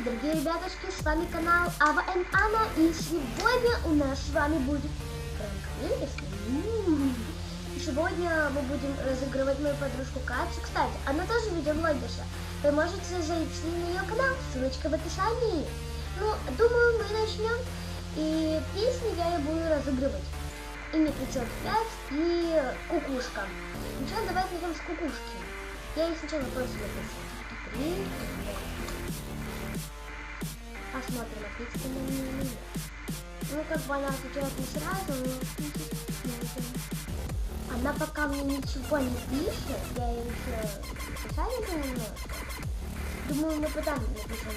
Приветики, дорогие ребятушки, с вами канал Ава и Анна, и сегодня у нас с вами будет пранк. И Сегодня мы будем разыгрывать мою подружку Катю. Кстати, она тоже видеоблогерша. Вы можете зайти на ее канал, ссылочка в описании. Ну, думаю, мы начнем. И песни я и буду разыгрывать. Имя 505 и кукушка. Сначала давайте начнем с кукушки. Я ей сначала просто напишу. Три, Посмотрим, она мне или. Ну, как бы она отвечает не сразу, но... Она пока мне ничего не пишет, я ей еще писали немножко. Думаю, мы потом напишем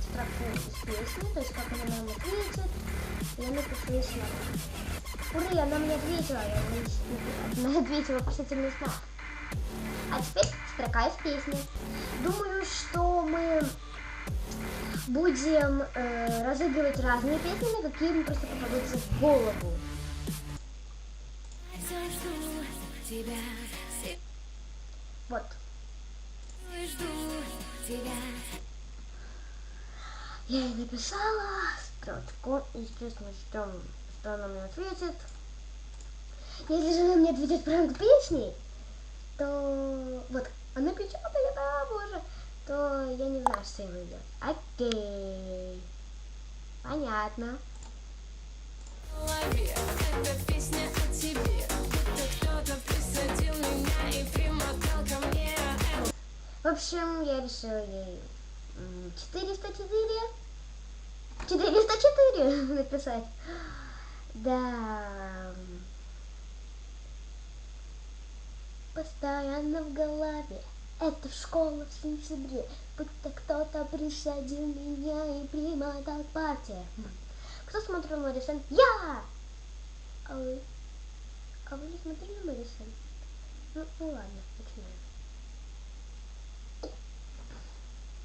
строку из песни, то есть как она нам ответит, я напишу ей слова. Ура, она мне ответила, я она ответила писательный знак. А теперь строка из песни. Думаю, что мы будем э, разыгрывать разные песни, какие им просто попадутся в голову. Вот. Я ей написала строчку, естественно, что, что она мне ответит. Если же она мне ответит пранк песни, то вот она печатает, а боже, то я не знаю, что я делать. Окей. Понятно. Эта песня о тебе кто-то присадил меня и примотал ко мне В общем, я решила ей м, 404 404 написать. Да. Постоянно в голове. Это в школу в сентябре. Будто кто-то присадил меня и примотал партия. Кто смотрел Мэрисон? Я! А вы? А вы не смотрели Мэрисон? Ну, ну ладно, начинаем.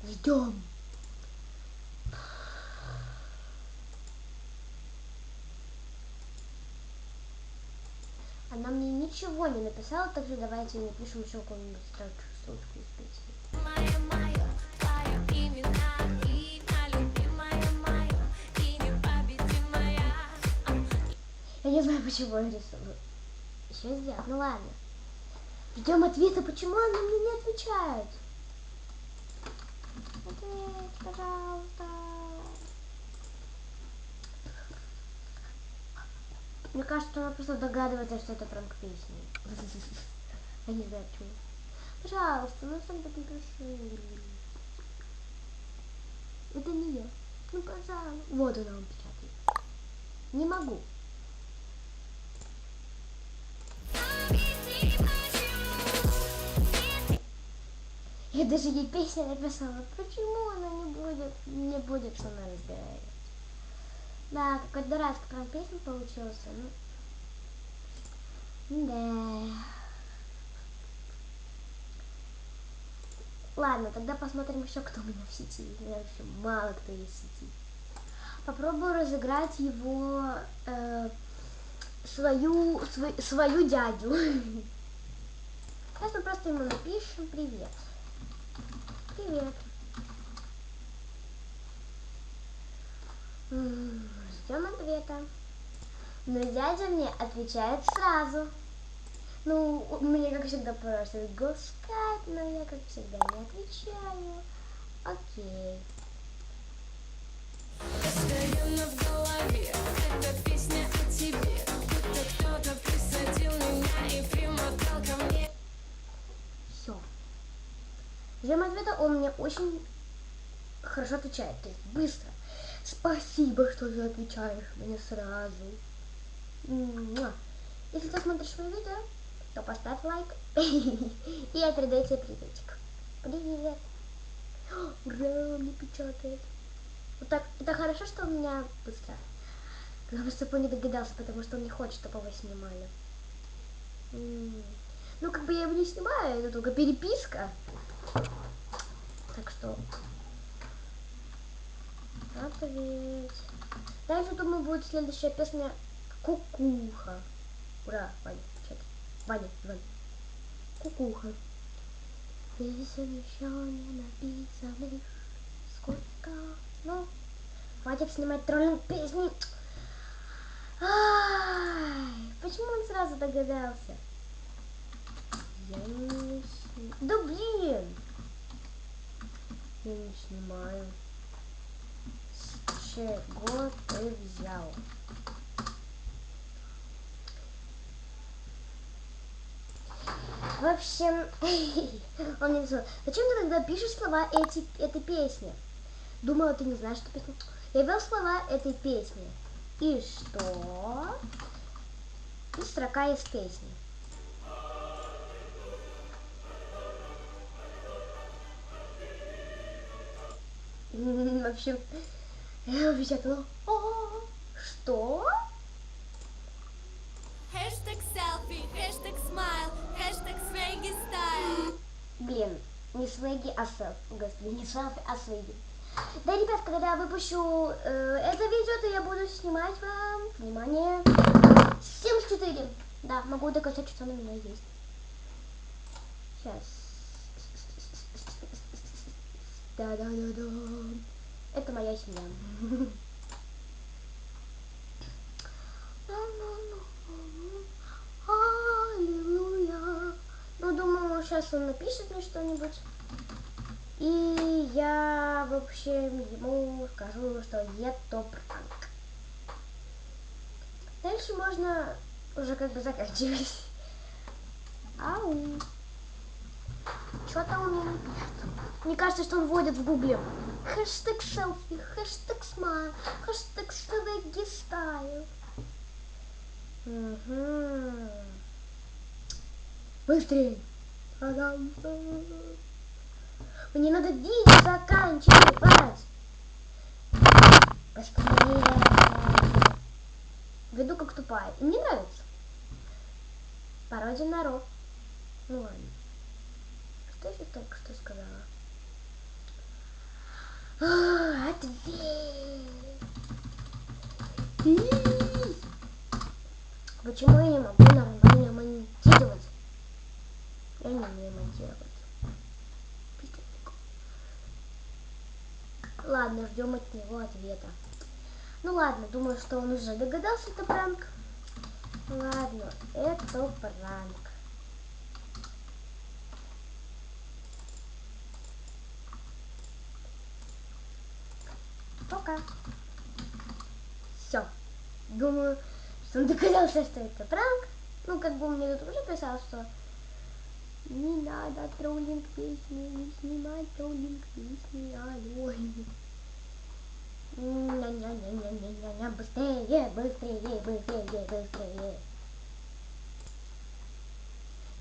Ждем. Она мне ничего не написала, так что давайте напишем еще какую-нибудь строчку из песни. Я не знаю, почему я рисую. Еще сделать. Ну ладно. Ждем ответа, почему она мне не отвечает. Ответь, пожалуйста. Мне кажется, она просто догадывается, что это пранк песни. Я не знаю почему. Пожалуйста, ну что-нибудь напиши. Это не я. Ну, пожалуйста. Вот она он печатает. Не могу. Я даже ей песню написала. Почему она не будет, не будет со мной разговаривать? Да, какой дурацкий прям песня получился. Ну, да. Ладно, тогда посмотрим еще, кто у меня в сети. У меня вообще мало кто есть в сети. Попробую разыграть его э, свою, свой- свою дядю. Сейчас мы просто ему напишем привет. Привет. М, Ждем ответа. Но дядя мне отвечает сразу. Ну, мне, как всегда, просят госкайп, но я, как всегда, не отвечаю. Окей. Постоянно в голове Эта песня о тебе Будто кто-то присадил меня и примотал ко мне Все. Ждем ответа, он мне очень хорошо отвечает, то есть быстро. Спасибо, что ты отвечаешь мне сразу. Если ты смотришь мои видео, то поставь лайк и передай тебе приветик. Привет. Ура, мне печатает. Вот так, это хорошо, что у меня быстро. Главное, чтобы он не догадался, потому что он не хочет, чтобы его снимали. Ну, как бы я его не снимаю, это только переписка. Так что... Ответь. Дальше, думаю, будет следующая песня Кукуха. Ура, Ваня, чат. Ваня, Ваня. Кукуха. Песен еще не написаны, сколько как снимать троллинг песни. Ай, почему он сразу догадался? Я не сни- Да блин! Я не снимаю. С чего ты взял? В общем, он мне написал, зачем ты тогда пишешь слова эти, этой песни? Думала, ты не знаешь, что песня. Я ввел слова этой песни. И что? И строка из песни. В общем, напечатала, «А, что? Хэштег селфи, хэштег смайл, хэштег свеги стайл. Блин, не свеги, а селфи. Господи, не селфи, а свеги. Да, ребят, когда я выпущу э, это видео, то я буду снимать вам, внимание, 74. Да, могу доказать, что на меня есть. Сейчас. Да-да-да-да. Это моя семья. Аллилуйя. Ну, думаю, сейчас он напишет мне что-нибудь. И я, в общем, ему скажу, что это пранк. Дальше можно уже как бы заканчивать. Ау. Что-то у меня не пишет. Мне кажется, что он вводит в гугле. Хэштег селфи, хэштег смайл, хэштег свеги стайл. Угу. Быстрее. Мне надо видео заканчивать. Быстрее. Веду как тупая. И мне нравится. Пародия на Ро. Ну ладно. Что сейчас только что сказала? А, Ответь. Почему я не могу нормально монтировать? Я не умею монтировать. Ладно, ждем от него ответа. Ну ладно, думаю, что он уже догадался, это пранк. Ладно, это пранк. Пока. Все. Думаю, что он догадался, что это пранк. Ну, как бы мне тут уже писал, что не надо троллинг песни, не снимать троллинг песни, алло. Ня-ня-ня-ня-ня-ня, быстрее, быстрее, быстрее, быстрее.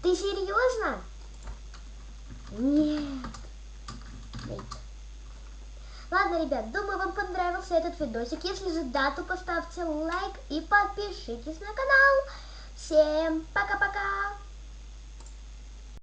Ты серьезно? Нет. Нет. Ладно, ребят, думаю, вам понравился этот видосик. Если же да, то поставьте лайк и подпишитесь на канал. Всем пока-пока.